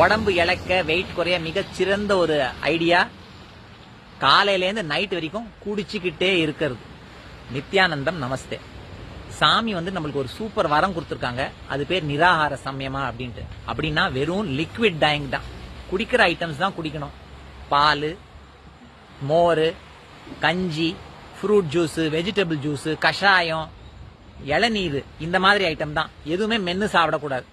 உடம்பு இழக்க வெயிட் குறைய மிக சிறந்த ஒரு ஐடியா காலையிலேருந்து நைட் வரைக்கும் குடிச்சுக்கிட்டே இருக்கிறது. நித்யானந்தம் நமஸ்தே. சாமி வந்து நம்மளுக்கு ஒரு சூப்பர் வரம் கொடுத்துருக்காங்க. அது பேர் நிராகார சமயமா அப்படின்ட்டு. அப்படின்னா வெறும் லிக்விட் டயங் தான். குடிக்கிற ஐட்டம்ஸ் தான் குடிக்கணும். பால் மோர் கஞ்சி ஃப்ரூட் ஜூஸு வெஜிடபிள் ஜூஸு கஷாயம் இளநீர் இந்த மாதிரி ஐட்டம் தான். எதுவுமே மென்று சாப்பிடக்கூடாது.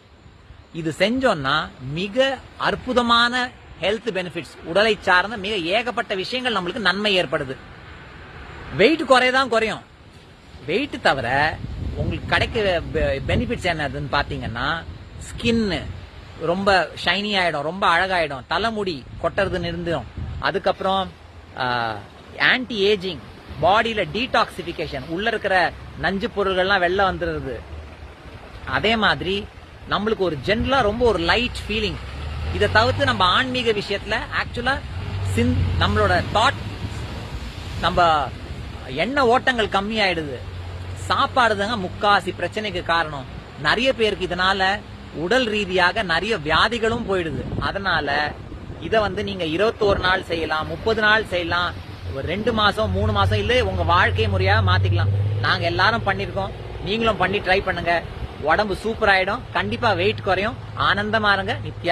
இது செஞ்சோம்னா மிக அற்புதமான ஹெல்த் பெனிஃபிட்ஸ் உடலை சார்ந்த மிக ஏகப்பட்ட விஷயங்கள் நம்மளுக்கு நன்மை ஏற்படுது. வெயிட் குறையதான் குறையும். வெயிட் தவிர உங்களுக்கு கிடைக்கிற பெனிஃபிட்ஸ் என்னதுன்னு பார்த்தீங்கன்னா ஸ்கின்னு ரொம்ப ஷைனி ஆகிடும் ரொம்ப அழகாயிடும். தலைமுடி கொட்டுறது நிறுந்துடும் அதுக்கப்புறம் ஆன்டி ஏஜிங் பாடியில் டீடாக்சிஃபிகேஷன் உள்ளே இருக்கிற நஞ்சு பொருள்கள்லாம் வெளில வந்துடுது. அதே மாதிரி நம்மளுக்கு ஒரு ஜென்ரலா ரொம்ப ஒரு லைட் ஃபீலிங் இதை தவிர்த்து நம்ம ஆன்மீக விஷயத்துல ஆக்சுவலா சின் நம்மளோட தாட் நம்ம எண்ண ஓட்டங்கள் கம்மி ஆயிடுது சாப்பாடு தாங்க முக்காசி பிரச்சனைக்கு காரணம். நிறைய பேருக்கு இதனால உடல் ரீதியாக நிறைய வியாதிகளும் போயிடுது. அதனால இதை வந்து நீங்க இருபத்தோரு நாள் செய்யலாம் முப்பது நாள் செய்யலாம் ஒரு ரெண்டு மாசம் மூணு மாசம் இல்லை உங்க வாழ்க்கை முறையாக மாத்திக்கலாம். நாங்க எல்லாரும் பண்ணிருக்கோம். நீங்களும் பண்ணி ட்ரை பண்ணுங்க. உடம்பு சூப்பர் ஆயிடும். கண்டிப்பா வெயிட் குறையும். ஆனந்தமா இருங்க. நித்யா